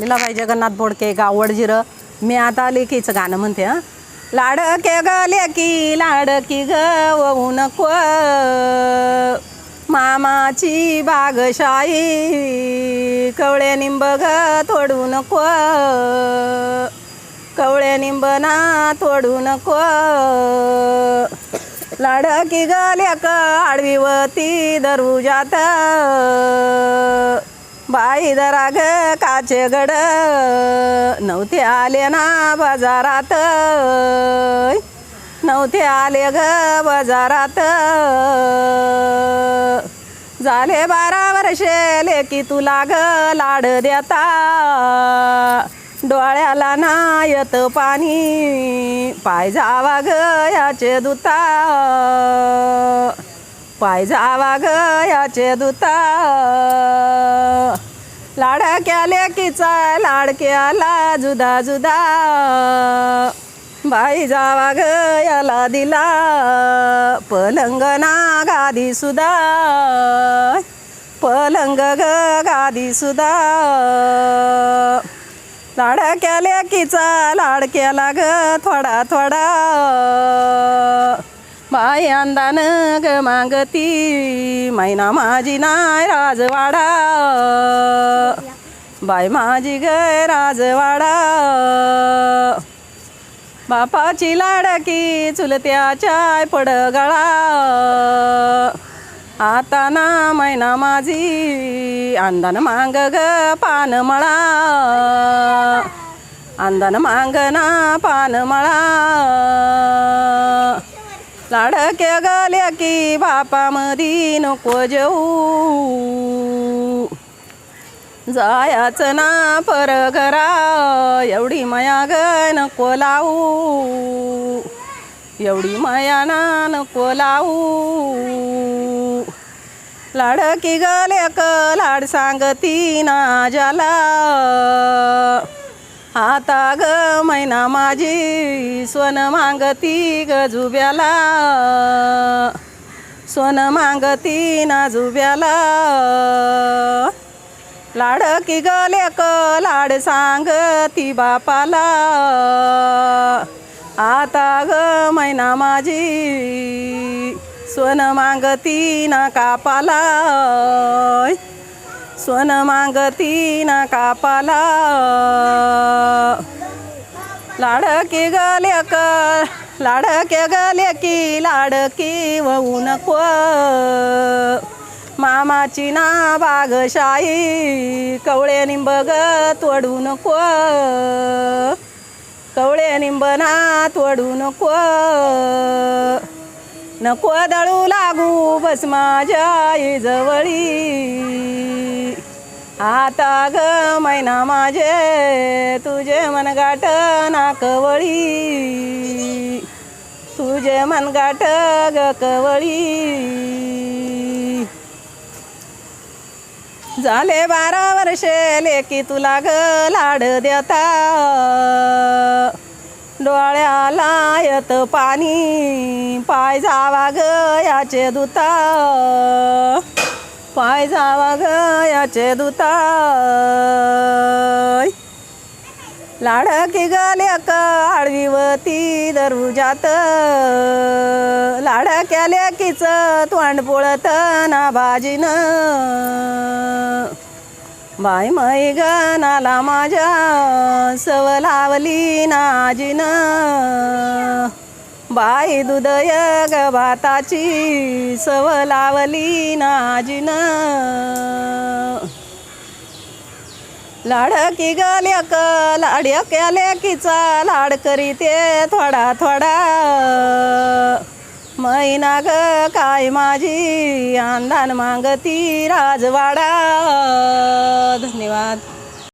लीलाबाई जगन्नाथ बोडके गावड जिरं. मी आता लेकीचं गाणं म्हणते हां. लाडके ग लेकी लाडकी ग वहू नको. मामाची बागशाई कवळे निंब ग तोडू नको. कवळे निंब ना तोडू नको. लाडकी ग लेक आडवीवती दरुजात बाई दरा काचे गड. नव्हते आले ना बाजारात. नव्हते आले ग बाजारात. झाले बारा वर्षे लेकी तुला ग लाड देता. डोळ्याला ना येत पाणी पाय जावा ग याचे दुता. पाय जावा ग याचे दुता. लाडक्या लेकीचा लाडक्याला जुदा जुदा. बाई जावा ग याला दिला पलंगना गादी सुदा. पलंग ग गादी सुदा. लाडक्या लेकीचा लाडक्याला ग थोडा थोडा. बाय अंदान ग मागती मैना माझी नाय राजवाडा. बाय माझी ग राजवाडा. बापाची लाडकी चुलत्याच्या पडगळा आता ना मैना माझी अंदान मांग ग पानमळा अंदान मांग ना पानमळा लाडक्या गाल्या की बापामधी नको जेऊ जायाचं ना पर घरा एवढी माया ग नको लावू एवढी माया ना नको लावू लाडकी गलेक लाड सांगती ना जाला आता ग मैना माझी सोन मागती ग जुब्याला. सोन मागती ना जुब्याला. लाडकी गलेक लाड सांगती बापाला. आता ग मैना माझी सोन मागती ना कापाला. सोन मागती ना कापाला. लाडके गलेक लाडके गले की लाडकी वहू नको मामाची ना बागशाई कवळे निंब ग तोडू नको कवळे निंब ना तोडू नको नको दळू लागू बस माझ्या जवळी. आता ग मैना माझे तुझे मनगाठ नाकवळी. तुझे मनगाठ ग कवळी. झाले बारा वर्षे लेकी तुला ग लाड देता. डोळ्याला येत पाणी पाय जावा ग याचे दुता. पाय जावा ग याचे दुता लाडकी गलेक आडवीवती दरुजात लाडक्या लेकीचं तोंड पोळत ना बाजीन बाय मै गनाला माझ्या सव लावली नाजीन. बाई दुदय ग भाताची सव लावली नाजीन. लाडकी गल्याक लाड्याक्या लेकीचा लाड करीते थोडा थोडा. मैना ग काय माझी आंदान मागती राजवाडा. धन्यवाद.